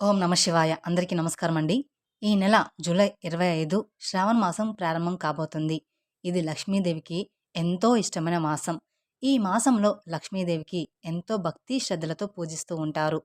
ఓం నమ శివాయ. అందరికీ నమస్కారం అండి. ఈ నెల జూలై ఇరవై ఐదు శ్రావణ మాసం ప్రారంభం కాబోతుంది. ఇది లక్ష్మీదేవికి ఎంతో ఇష్టమైన మాసం. ఈ మాసంలో లక్ష్మీదేవికి ఎంతో భక్తి శ్రద్ధలతో పూజిస్తూ ఉంటారు.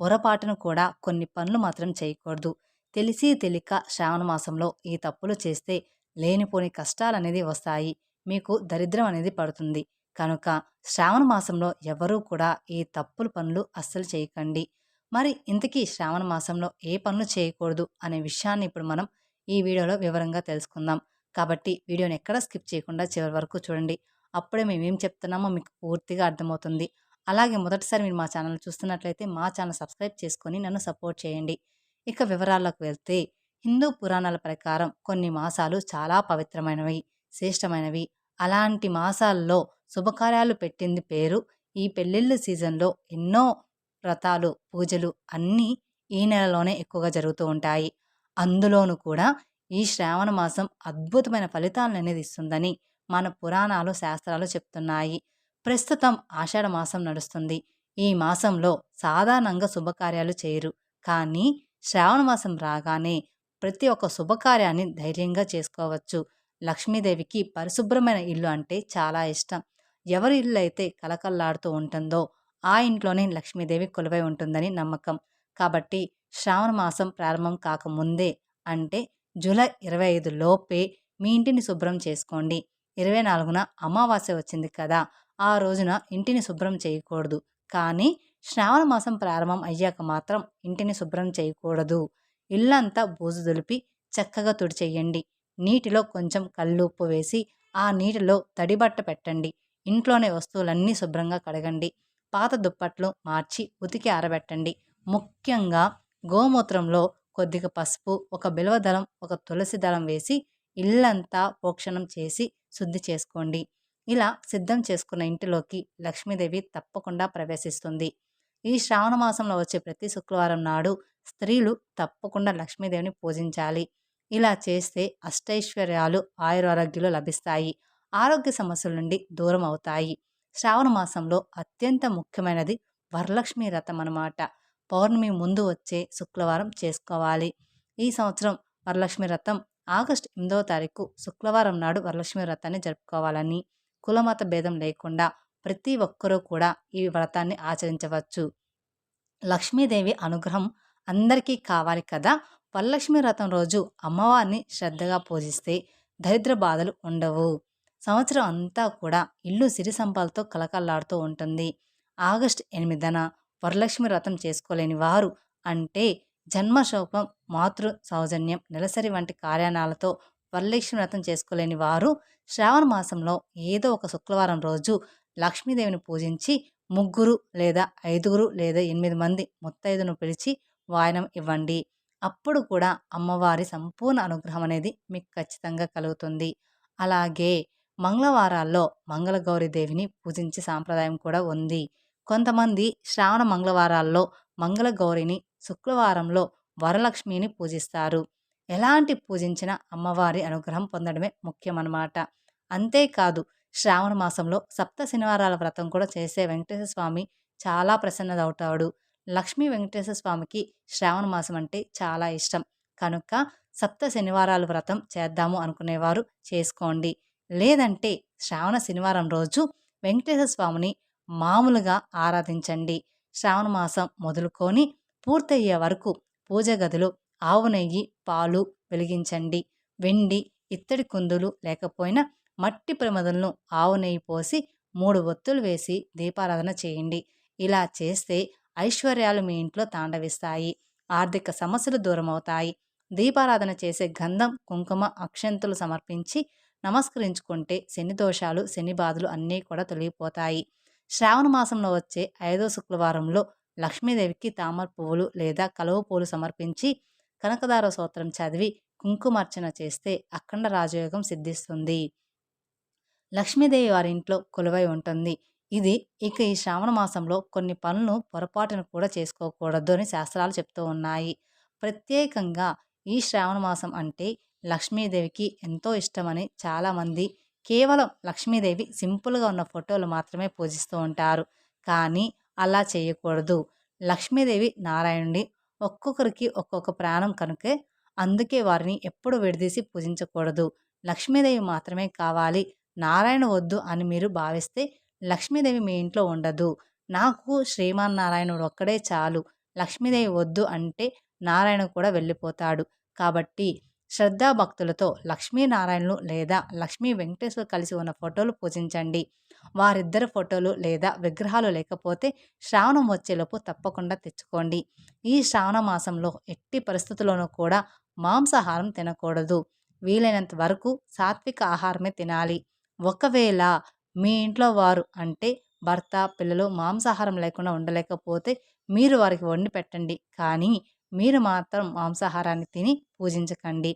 పొరపాటును కూడా కొన్ని పనులు మాత్రం చేయకూడదు. తెలిసి తెలియక శ్రావణ మాసంలో ఈ తప్పులు చేస్తే లేనిపోని కష్టాలు అనేది వస్తాయి. మీకు దరిద్రం అనేది పడుతుంది. కనుక శ్రావణ మాసంలో ఎవరూ కూడా ఈ తప్పులు పనులు అస్సలు చేయకండి. మరి ఇంతకీ శ్రావణ మాసంలో ఏ పనులు చేయకూడదు అనే విషయాన్ని ఇప్పుడు మనం ఈ వీడియోలో వివరంగా తెలుసుకుందాం. కాబట్టి వీడియోని ఎక్కడ స్కిప్ చేయకుండా చివరి వరకు చూడండి. అప్పుడే మేమేం చెప్తున్నామో మీకు పూర్తిగా అర్థమవుతుంది. అలాగే మొదటిసారి మీరు మా ఛానల్ చూస్తున్నట్లయితే మా ఛానల్ సబ్స్క్రైబ్ చేసుకొని నన్ను సపోర్ట్ చేయండి. ఇక వివరాల్లోకి వెళ్తే హిందూ పురాణాల ప్రకారం కొన్ని మాసాలు చాలా పవిత్రమైనవి శ్రేష్టమైనవి. అలాంటి మాసాల్లో శుభకార్యాలు పెట్టింది పేరు ఈ పెళ్ళిళ్ళ సీజన్లో ఎన్నో వ్రతాలు పూజలు అన్నీ ఈ నెలలోనే ఎక్కువగా జరుగుతూ ఉంటాయి. అందులోనూ కూడా ఈ శ్రావణ మాసం అద్భుతమైన ఫలితాలను అనేది ఇస్తుందని మన పురాణాలు శాస్త్రాలు చెప్తున్నాయి. ప్రస్తుతం ఆషాఢ మాసం నడుస్తుంది. ఈ మాసంలో సాధారణంగా శుభకార్యాలు చేయరు. కానీ శ్రావణ మాసం రాగానే ప్రతి ఒక్క శుభకార్యాన్ని ధైర్యంగా చేసుకోవచ్చు. లక్ష్మీదేవికి పరిశుభ్రమైన ఇల్లు అంటే చాలా ఇష్టం. ఎవరి ఇల్లు అయితే కలకల్లాడుతూ ఉంటుందో ఆ ఇంట్లోనే లక్ష్మీదేవి కొలువై ఉంటుందని నమ్మకం. కాబట్టి శ్రావణ మాసం ప్రారంభం కాకముందే అంటే జూలై ఇరవై ఐదు లోపే మీ ఇంటిని శుభ్రం చేసుకోండి. ఇరవై నాలుగున అమావాస్య వచ్చింది కదా ఆ రోజున ఇంటిని శుభ్రం చేయకూడదు. కానీ శ్రావణ మాసం ప్రారంభం అయ్యాక మాత్రం ఇంటిని శుభ్రం చేయకూడదు. ఇల్లంతా బూజు దులిపి చక్కగా తుడిచేయండి. నీటిలో కొంచెం కల్లుప్పు వేసి ఆ నీటిలో తడిబట్ట పెట్టండి. ఇంట్లోనే వస్తువులన్నీ శుభ్రంగా కడగండి. పాత దుప్పట్లు మార్చి ఉతికి ఆరబెట్టండి. ముఖ్యంగా గోమూత్రంలో కొద్దిగా పసుపు ఒక బిలవదళం ఒక తులసి దళం వేసి ఇల్లంతా పోక్షణం చేసి శుద్ధి చేసుకోండి. ఇలా సిద్ధం చేసుకున్న ఇంటిలోకి లక్ష్మీదేవి తప్పకుండా ప్రవేశిస్తుంది. ఈ శ్రావణ మాసంలో వచ్చే ప్రతి శుక్రవారం నాడు స్త్రీలు తప్పకుండా లక్ష్మీదేవిని పూజించాలి. ఇలా చేస్తే అష్టైశ్వర్యాలు ఆయురారోగ్యాలు లభిస్తాయి. ఆరోగ్య సమస్యల నుండి దూరం అవుతాయి. శ్రావణ మాసంలో అత్యంత ముఖ్యమైనది వరలక్ష్మి రథం అన్నమాట. పౌర్ణమి ముందు వచ్చే శుక్రవారం చేసుకోవాలి. ఈ సంవత్సరం వరలక్ష్మి రథం ఆగస్టు ఎనిమిదవ తారీఖు శుక్రవారం నాడు వరలక్ష్మి వ్రతాన్ని జరుపుకోవాలని కులమత భేదం లేకుండా ప్రతి ఒక్కరూ కూడా ఈ వ్రతాన్ని ఆచరించవచ్చు. లక్ష్మీదేవి అనుగ్రహం అందరికీ కావాలి కదా. వరలక్ష్మి వ్రతం రోజు అమ్మవారిని శ్రద్ధగా పూజిస్తే దరిద్ర బాధలు ఉండవు. సంవత్సరం అంతా కూడా ఇల్లు సిరి సంపాలతో కలకల్లాడుతూ ఉంటుంది. ఆగస్టు ఎనిమిదన వరలక్ష్మి వ్రతం చేసుకోలేని వారు అంటే జన్మశోకం మాతృ సౌజన్యం నెలసరి వంటి కార్యాణాలతో వరలక్ష్మి వ్రతం చేసుకోలేని వారు శ్రావణ మాసంలో ఏదో ఒక శుక్రవారం రోజు లక్ష్మీదేవిని పూజించి ముగ్గురు లేదా ఐదుగురు లేదా ఎనిమిది మంది ముత్తైదును పిలిచి వాయనం ఇవ్వండి. అప్పుడు కూడా అమ్మవారి సంపూర్ణ అనుగ్రహం అనేది మీకు ఖచ్చితంగా కలుగుతుంది. అలాగే మంగళవారాల్లో మంగళగౌరీదేవిని పూజించే సాంప్రదాయం కూడా ఉంది. కొంతమంది శ్రావణ మంగళవారాల్లో మంగళగౌరిని శుక్రవారంలో వరలక్ష్మిని పూజిస్తారు. ఎలాంటి పూజించిన అమ్మవారి అనుగ్రహం పొందడమే ముఖ్యమన్నమాట. అంతేకాదు శ్రావణ మాసంలో సప్త శనివారాల వ్రతం కూడా చేసే వెంకటేశ్వర స్వామి చాలా ప్రసన్నదవుతాడు. లక్ష్మీ వెంకటేశ్వర స్వామికి శ్రావణ మాసం అంటే చాలా ఇష్టం. కనుక సప్త శనివారాల వ్రతం చేద్దాము అనుకునేవారు చేసుకోండి. లేదంటే శ్రావణ శనివారం రోజు వెంకటేశ్వర స్వామిని మామూలుగా ఆరాధించండి. శ్రావణ మాసం మొదలుకొని పూర్తయ్యే వరకు పూజ గదిలో ఆవు నెయ్యి పాలు వెలిగించండి. వెండి ఇత్తడి కుందులు లేకపోయినా మట్టి ప్రమదలను ఆవు నెయ్యి పోసి మూడు ఒత్తులు వేసి దీపారాధన చేయండి. ఇలా చేస్తే ఐశ్వర్యాలు మీ ఇంట్లో తాండవిస్తాయి. ఆర్థిక సమస్యలు దూరమవుతాయి. దీపారాధన చేసే గంధం కుంకుమ అక్షంతులు సమర్పించి నమస్కరించుకుంటే శని దోషాలు శని బాధలు అన్నీ కూడా తొలగిపోతాయి. శ్రావణ మాసంలో వచ్చే ఐదో శుక్రవారంలో లక్ష్మీదేవికి తామర పువ్వులు లేదా కలువ పువ్వులు సమర్పించి కనకదార సూత్రం చదివి కుంకుమార్చన చేస్తే అఖండ రాజయోగం సిద్ధిస్తుంది. లక్ష్మీదేవి వారి ఇంట్లో కొలువై ఉంటుంది. ఇది ఇక ఈ శ్రావణ మాసంలో కొన్ని పనులు పొరపాటును కూడా చేసుకోకూడదు అని శాస్త్రాలు చెప్తూ ఉన్నాయి. ప్రత్యేకంగా ఈ శ్రావణ మాసం అంటే లక్ష్మీదేవికి ఎంతో ఇష్టమని చాలామంది కేవలం లక్ష్మీదేవి సింపుల్గా ఉన్న ఫోటోలు మాత్రమే పూజిస్తూ ఉంటారు. కానీ అలా చేయకూడదు. లక్ష్మీదేవి నారాయణుడి ఒక్కొక్కరికి ఒక్కొక్క ప్రాణం కనుకే అందుకే వారిని ఎప్పుడు విడదీసి పూజించకూడదు. లక్ష్మీదేవి మాత్రమే కావాలి. నారాయణ వద్దు అని మీరు భావిస్తే లక్ష్మీదేవి మీ ఇంట్లో ఉండదు. నాకు శ్రీమన్నారాయణుడు ఒక్కడే చాలు. లక్ష్మీదేవి వద్దు అంటే నారాయణ కూడా వెళ్ళిపోతాడు. కాబట్టి శ్రద్ధాభక్తులతో లక్ష్మీనారాయణలు లేదా లక్ష్మీ వెంకటేశ్వర కలిసి ఉన్న ఫోటోలు పూజించండి. వారిద్దరి ఫోటోలు లేదా విగ్రహాలు లేకపోతే శ్రావణం వచ్చేలోపు తప్పకుండా తెచ్చుకోండి. ఈ శ్రావణ మాసంలో ఎట్టి పరిస్థితుల్లోనూ కూడా మాంసాహారం తినకూడదు. వీలైనంత వరకు సాత్విక ఆహారమే తినాలి. ఒకవేళ మీ ఇంట్లో వారు అంటే భర్త పిల్లలు మాంసాహారం లేకుండా ఉండలేకపోతే మీరు వారికి వండి పెట్టండి. కానీ మీరు మాత్రం మాంసాహారాన్ని తిని పూజించకండి.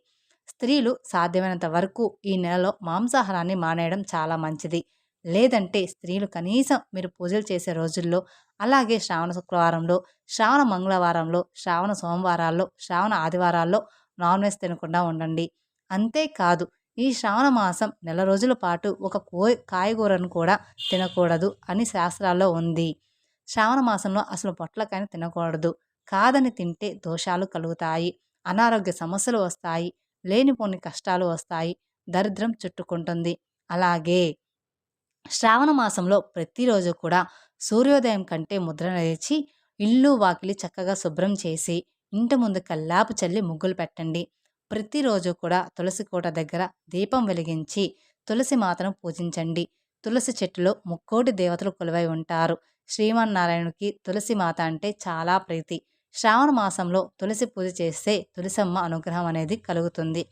స్త్రీలు సాధ్యమైనంత వరకు ఈ నెలలో మాంసాహారాన్ని మానేయడం చాలా మంచిది. లేదంటే స్త్రీలు కనీసం మీరు పూజలు చేసే రోజుల్లో అలాగే శ్రావణ శుక్రవారంలో శ్రావణ మంగళవారంలో శ్రావణ సోమవారాల్లో శ్రావణ ఆదివారాల్లో నాన్ వెజ్ తినకుండా ఉండండి. అంతేకాదు ఈ శ్రావణ మాసం నెల రోజుల పాటు ఒక కో కాయగూరను కూడా తినకూడదు అని శాస్త్రాల్లో ఉంది. శ్రావణ మాసంలో అసలు పొట్లకాయని తినకూడదు. కాదని తింటే దోషాలు కలుగుతాయి. అనారోగ్య సమస్యలు వస్తాయి. లేనిపోని కష్టాలు వస్తాయి. దరిద్రం చుట్టుకుంటుంది. అలాగే శ్రావణ మాసంలో ప్రతిరోజు కూడా సూర్యోదయం కంటే ముద్ర లేచి ఇల్లు వాకిలి చక్కగా శుభ్రం చేసి ఇంటి ముందు కల్లాపు చల్లి ముగ్గులు పెట్టండి. ప్రతిరోజు కూడా తులసి కోట దగ్గర దీపం వెలిగించి తులసి మాతను పూజించండి. తులసి చెట్టులో ముక్కోటి దేవతలు కొలువై ఉంటారు. శ్రీమన్నారాయణుడికి తులసి మాత అంటే చాలా ప్రీతి. శ్రావణ మాసంలో తులసి పూజ చేస్తే తులసమ్మ అనుగ్రహం అనేది కలుగుతుంది.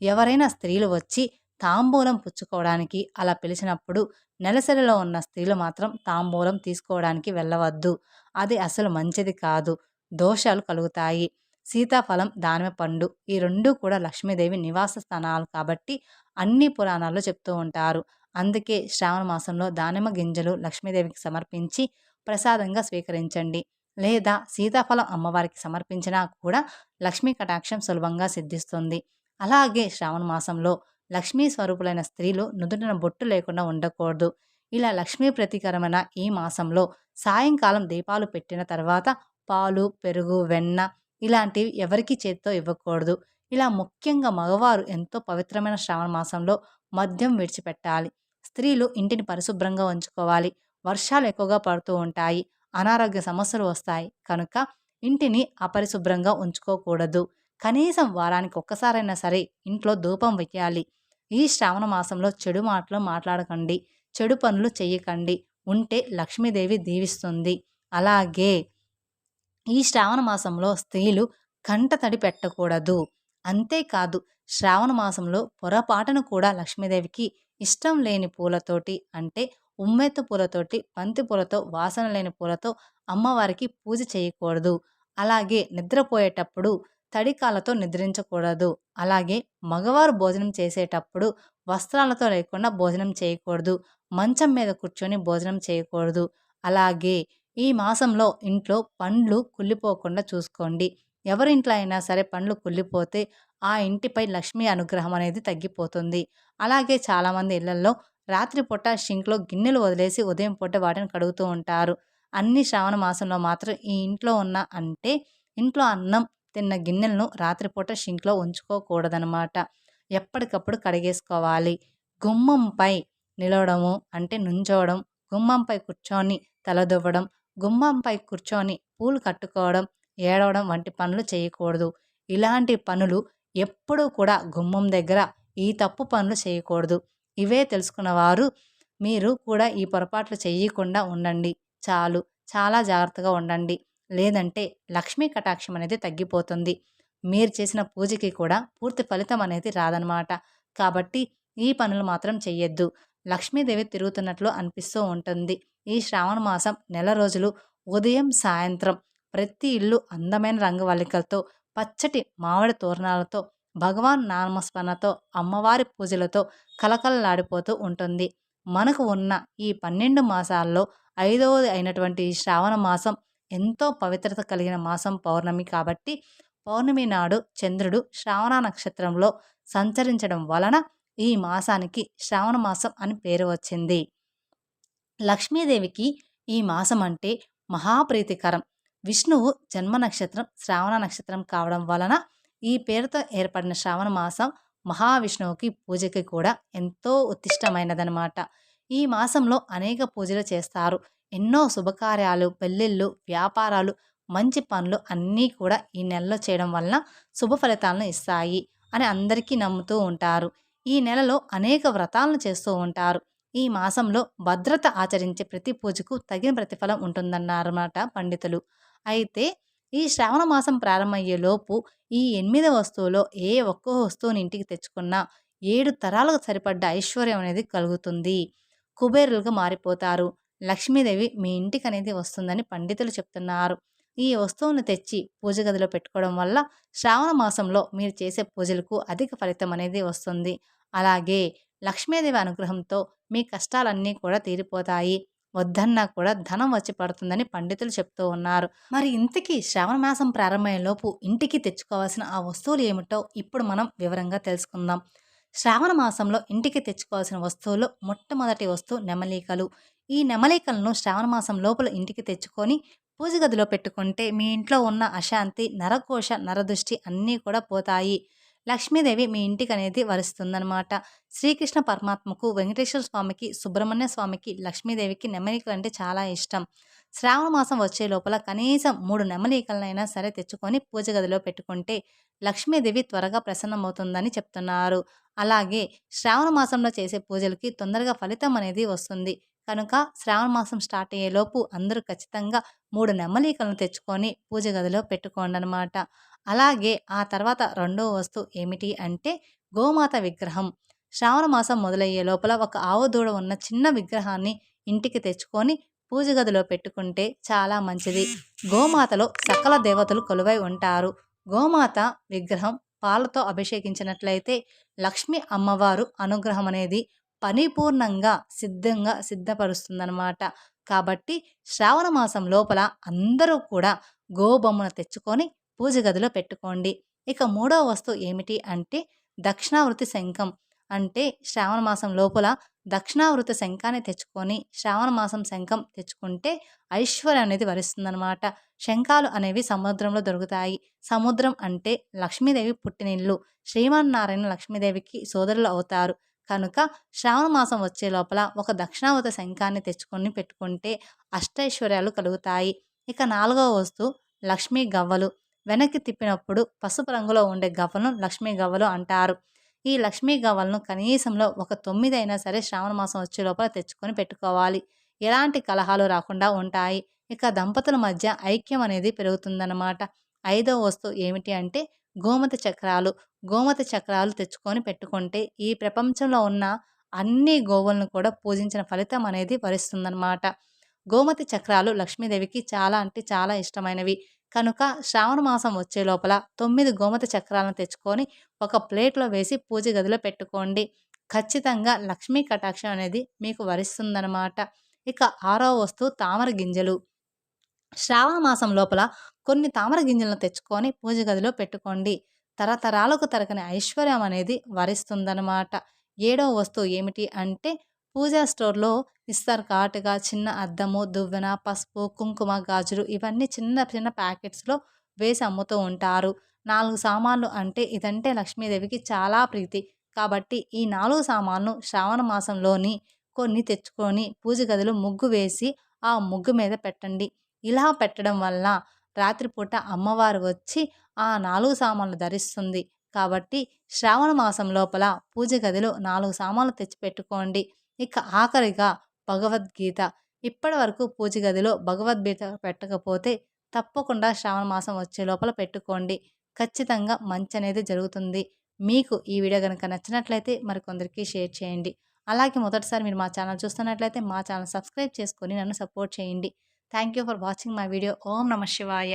ఎవరైనా స్త్రీలు వచ్చి తాంబూలం పుచ్చుకోవడానికి అలా పిలిచినప్పుడు నెలసరిలో ఉన్న స్త్రీలు మాత్రం తాంబూలం తీసుకోవడానికి వెళ్ళవద్దు. అది అసలు మంచిది కాదు. దోషాలు కలుగుతాయి. సీతాఫలం దానిమ పండు ఈ రెండు కూడా లక్ష్మీదేవి నివాస స్థానాలు కాబట్టి అన్ని పురాణాల్లో చెప్తూ ఉంటారు. అందుకే శ్రావణ మాసంలో దానిమ్మ గింజలు లక్ష్మీదేవికి సమర్పించి ప్రసాదంగా స్వీకరించండి. లేదా సీతాఫలం అమ్మవారికి సమర్పించినా కూడా లక్ష్మీ కటాక్షం సులభంగా సిద్ధిస్తుంది. అలాగే శ్రావణ మాసంలో లక్ష్మీ స్వరూపులైన స్త్రీలు నుదుటిన బొట్టు లేకుండా ఉండకూడదు. ఇలా లక్ష్మీ ప్రతీకరమైన ఈ మాసంలో సాయంకాలం దీపాలు పెట్టిన తర్వాత పాలు పెరుగు వెన్న ఇలాంటివి ఎవరికి చేత్తో ఇవ్వకూడదు. ఇలా ముఖ్యంగా మగవారు ఎంతో పవిత్రమైన శ్రావణ మాసంలో మద్యం విడిచిపెట్టాలి. స్త్రీలు ఇంటిని పరిశుభ్రంగా ఉంచుకోవాలి. వర్షాలు ఎక్కువగా పడుతూ ఉంటాయి. అనారోగ్య సమస్యలు వస్తాయి. కనుక ఇంటిని అపరిశుభ్రంగా ఉంచుకోకూడదు. కనీసం వారానికి ఒక్కసారైనా సరే ఇంట్లో ధూపం వెయ్యాలి. ఈ శ్రావణ మాసంలో చెడు మాటలు మాట్లాడకండి. చెడు పనులు చేయకండి ఉంటే లక్ష్మీదేవి దీవిస్తుంది. అలాగే ఈ శ్రావణ మాసంలో స్త్రీలు కంట తడి పెట్టకూడదు. అంతేకాదు శ్రావణ మాసంలో పొరపాటును కూడా లక్ష్మీదేవికి ఇష్టం లేని పూలతోటి అంటే ఉమ్మెత్త పూలతోటి బంతి పూలతో వాసన లేని పూలతో అమ్మవారికి పూజ చేయకూడదు. అలాగే నిద్రపోయేటప్పుడు తడికాలతో నిద్రించకూడదు. అలాగే మగవారు భోజనం చేసేటప్పుడు వస్త్రాలతో లేకుండా భోజనం చేయకూడదు. మంచం మీద కూర్చొని భోజనం చేయకూడదు. అలాగే ఈ మాసంలో ఇంట్లో పండ్లు కుళ్ళిపోకుండా చూసుకోండి. ఎవరింట్లో అయినా సరే పండ్లు కుళ్ళిపోతే ఆ ఇంటిపై లక్ష్మీ అనుగ్రహం అనేది తగ్గిపోతుంది. అలాగే చాలామంది ఇళ్ళలో రాత్రిపూట షింక్లో గిన్నెలు వదిలేసి ఉదయం పూట వాటిని కడుగుతూ ఉంటారు. అన్ని శ్రావణ మాసంలో మాత్రం ఈ ఇంట్లో ఉన్న అంటే ఇంట్లో అన్నం తిన్న గిన్నెలను రాత్రిపూట షింక్లో ఉంచుకోకూడదనమాట ఎప్పటికప్పుడు కడిగేసుకోవాలి. గుమ్మంపై నిలవడము అంటే నుంచోవడం గుమ్మంపై కూర్చొని తలదువ్వడం గుమ్మంపై కూర్చొని పూలు కట్టుకోవడం ఏడవడం వంటి పనులు చేయకూడదు. ఇలాంటి పనులు ఎప్పుడూ కూడా గుమ్మం దగ్గర ఈ తప్పు పనులు చేయకూడదు. ఇవే తెలుసుకున్నవారు మీరు కూడా ఈ పొరపాట్లు చేయకుండా ఉండండి. చాలు. చాలా జాగ్రత్తగా ఉండండి. లేదంటే లక్ష్మీ కటాక్షం అనేది తగ్గిపోతుంది. మీరు చేసిన పూజకి కూడా పూర్తి ఫలితం అనేది రాదనమాట కాబట్టి ఈ పనులు మాత్రం చెయ్యొద్దు. లక్ష్మీదేవి తిరుగుతున్నట్లు అనిపిస్తూ ఉంటుంది. ఈ శ్రావణ మాసం నెల రోజులు ఉదయం సాయంత్రం ప్రతి ఇల్లు అందమైన రంగవల్లికలతో పచ్చటి మామిడి తోరణాలతో భగవాన్ నామస్మరణతో అమ్మవారి పూజలతో కలకలలాడిపోతూ ఉంటుంది. మనకు ఉన్న ఈ పన్నెండు మాసాల్లో ఐదవది అయినటువంటి శ్రావణ మాసం ఎంతో పవిత్రత కలిగిన మాసం పౌర్ణమి కాబట్టి పౌర్ణమి నాడు చంద్రుడు శ్రావణ నక్షత్రంలో సంచరించడం వలన ఈ మాసానికి శ్రావణ మాసం అని పేరు వచ్చింది. లక్ష్మీదేవికి ఈ మాసం అంటే మహాప్రీతికరం. విష్ణువు జన్మ నక్షత్రం శ్రావణ నక్షత్రం కావడం వలన ఈ పేరుతో ఏర్పడిన శ్రావణ మాసం మహావిష్ణువుకి పూజకి కూడా ఎంతో ఉత్తిష్టమైనదనమాట ఈ మాసంలో అనేక పూజలు చేస్తారు. ఎన్నో శుభకార్యాలు పెళ్ళిళ్ళు వ్యాపారాలు మంచి పనులు అన్నీ కూడా ఈ నెలలో చేయడం వలన శుభ ఫలితాలను ఇస్తాయి అని అందరికీ నమ్ముతూ ఉంటారు. ఈ నెలలో అనేక వ్రతాలను చేస్తూ ఉంటారు. ఈ మాసంలో భద్రత ఆచరించే ప్రతి పూజకు తగిన ప్రతిఫలం ఉంటుందన్నారన్నమాట పండితులు. అయితే ఈ శ్రావణ మాసం ప్రారంభమయ్యేలోపు ఈ ఎనిమిది వస్తువులో ఏ ఒక్క వస్తువుని ఇంటికి తెచ్చుకున్నా ఏడు తరాలకు సరిపడ్డ ఐశ్వర్యం అనేది కలుగుతుంది. కుబేరులుగా మారిపోతారు. లక్ష్మీదేవి మీ ఇంటికి అనేది వస్తుందని పండితులు చెప్తున్నారు. ఈ వస్తువును తెచ్చి పూజ గదిలో పెట్టుకోవడం వల్ల శ్రావణ మాసంలో మీరు చేసే పూజలకు అధిక ఫలితం అనేది వస్తుంది. అలాగే లక్ష్మీదేవి అనుగ్రహంతో మీ కష్టాలన్నీ కూడా తీరిపోతాయి. వద్దన్నా కూడా ధనం వచ్చి పడుతుందని పండితులు చెప్తూ ఉన్నారు. మరి ఇంతకీ శ్రావణ మాసం ప్రారంభమయ్యేలోపు ఇంటికి తెచ్చుకోవాల్సిన ఆ వస్తువులు ఏమిటో ఇప్పుడు మనం వివరంగా తెలుసుకుందాం. శ్రావణ మాసంలో ఇంటికి తెచ్చుకోవాల్సిన వస్తువులు మొట్టమొదటి వస్తువు నెమలికలు. ఈ నెమలికలను శ్రావణ మాసం లోపల ఇంటికి తెచ్చుకొని పూజ గదిలో పెట్టుకుంటే మీ ఇంట్లో ఉన్న అశాంతి నరకోశ నరదృష్టి అన్నీ కూడా పోతాయి. లక్ష్మీదేవి మీ ఇంటికి అనేది వరుస్తుందనమాట శ్రీకృష్ణ పరమాత్మకు వెంకటేశ్వర స్వామికి సుబ్రహ్మణ్య స్వామికి లక్ష్మీదేవికి నెమలికలు అంటే చాలా ఇష్టం. శ్రావణ మాసం వచ్చే లోపల కనీసం మూడు నెమలికలనైనా సరే తెచ్చుకొని పూజ గదిలో పెట్టుకుంటే లక్ష్మీదేవి త్వరగా ప్రసన్నమవుతుందని చెప్తున్నారు. అలాగే శ్రావణ మాసంలో చేసే పూజలకి తొందరగా ఫలితం అనేది వస్తుంది. కనుక శ్రావణ మాసం స్టార్ట్ అయ్యేలోపు అందరూ ఖచ్చితంగా మూడు నెమ్మలీకలను తెచ్చుకొని పూజ గదిలో పెట్టుకోండి అనమాట అలాగే ఆ తర్వాత రెండో వస్తువు ఏమిటి అంటే గోమాత విగ్రహం. శ్రావణ మాసం మొదలయ్యే లోపల ఒక ఆవు దూడ ఉన్న చిన్న విగ్రహాన్ని ఇంటికి తెచ్చుకొని పూజ గదిలో పెట్టుకుంటే చాలా మంచిది. గోమాతలో సకల దేవతలు కొలువై ఉంటారు. గోమాత విగ్రహం పాలతో అభిషేకించినట్లయితే లక్ష్మి అమ్మవారు అనుగ్రహం అనేది పరిపూర్ణంగా సిద్ధంగా సిద్ధపరుస్తుందన్నమాట. కాబట్టి శ్రావణ మాసం లోపల అందరూ కూడా గోబొమ్మను తెచ్చుకొని పూజ గదిలో పెట్టుకోండి. ఇక మూడవ వస్తువు ఏమిటి అంటే దక్షిణావృతి శంఖం. అంటే శ్రావణ మాసం లోపల దక్షిణావృత శంఖాన్ని తెచ్చుకొని శ్రావణ మాసం శంఖం తెచ్చుకుంటే ఐశ్వర్యం అనేది వరిస్తుందనమాట శంఖాలు అనేవి సముద్రంలో దొరుకుతాయి. సముద్రం అంటే లక్ష్మీదేవి పుట్టినిల్లు. శ్రీమన్నారాయణ లక్ష్మీదేవికి సోదరులు అవుతారు. కనుక శ్రావణ మాసం వచ్చే లోపల ఒక దక్షిణావృత శంఖాన్ని తెచ్చుకొని పెట్టుకుంటే అష్టైశ్వర్యాలు కలుగుతాయి. ఇక నాలుగవ వస్తువు లక్ష్మీ గవ్వలు. వెనక్కి తిప్పినప్పుడు పసుపు రంగులో ఉండే గవ్వలను లక్ష్మీ గవ్వలు అంటారు. ఈ లక్ష్మీ గవ్వలను కనీసంలో ఒక తొమ్మిది అయినా సరే శ్రావణ మాసం వచ్చే లోపల తెచ్చుకొని పెట్టుకోవాలి. ఎలాంటి కలహాలు రాకుండా ఉంటాయి. ఇక దంపతుల మధ్య ఐక్యం అనేది పెరుగుతుందన్నమాట. ఐదో వస్తువు ఏమిటి అంటే గోమతి చక్రాలు. గోమతి చక్రాలు తెచ్చుకొని పెట్టుకుంటే ఈ ప్రపంచంలో ఉన్న అన్ని గోవులను కూడా పూజించిన ఫలితం అనేది వరిస్తుందన్నమాట. గోమతి చక్రాలు లక్ష్మీదేవికి చాలా అంటే చాలా ఇష్టమైనవి. కనుక శ్రావణ మాసం వచ్చే లోపల తొమ్మిది గోమతి చక్రాలను తెచ్చుకొని ఒక ప్లేట్లో వేసి పూజ గదిలో పెట్టుకోండి. ఖచ్చితంగా లక్ష్మీ కటాక్షం అనేది మీకు వరిస్తుందన్నమాట. ఇక ఆరో వస్తువు తామర గింజలు. శ్రావణ మాసం లోపల కొన్ని తామర గింజలను తెచ్చుకొని పూజ గదిలో పెట్టుకోండి. తరతరాలకు తరగని ఐశ్వర్యం అనేది వరిస్తుందన్నమాట. ఏడవ వస్తువు ఏమిటి అంటే పూజా స్టోర్లో ఇస్తారు. కాటుగా చిన్న అద్దము దువ్వెన పసుపు కుంకుమ గాజులు ఇవన్నీ చిన్న చిన్న ప్యాకెట్స్లో వేసి అమ్ముతూ ఉంటారు. నాలుగు సామాన్లు అంటే ఇదంటే లక్ష్మీదేవికి చాలా ప్రీతి. కాబట్టి ఈ నాలుగు సామాన్లు శ్రావణ మాసంలోని కొన్ని తెచ్చుకొని పూజ గదిలో ముగ్గు వేసి ఆ ముగ్గు మీద పెట్టండి. ఇలా పెట్టడం వల్ల రాత్రిపూట అమ్మవారు వచ్చి ఆ నాలుగు సామాన్లు ధరిస్తుంది. కాబట్టి శ్రావణ మాసం లోపల పూజ గదిలో నాలుగు సామాన్లు తెచ్చిపెట్టుకోండి. ఇక ఆఖరిగా భగవద్గీత. ఇప్పటి వరకు పూజ గదిలో భగవద్గీత పెట్టకపోతే తప్పకుండా శ్రావణ మాసం వచ్చే లోపల పెట్టుకోండి. ఖచ్చితంగా మంచి అనేది జరుగుతుంది. మీకు ఈ వీడియో కనుక నచ్చినట్లయితే మరికొందరికి షేర్ చేయండి. అలాగే మొదటిసారి మీరు మా ఛానల్ చూస్తున్నట్లయితే మా ఛానల్ సబ్స్క్రైబ్ చేసుకొని నన్ను సపోర్ట్ చేయండి. Thank you for watching my video. ఓం నమ శివాయ.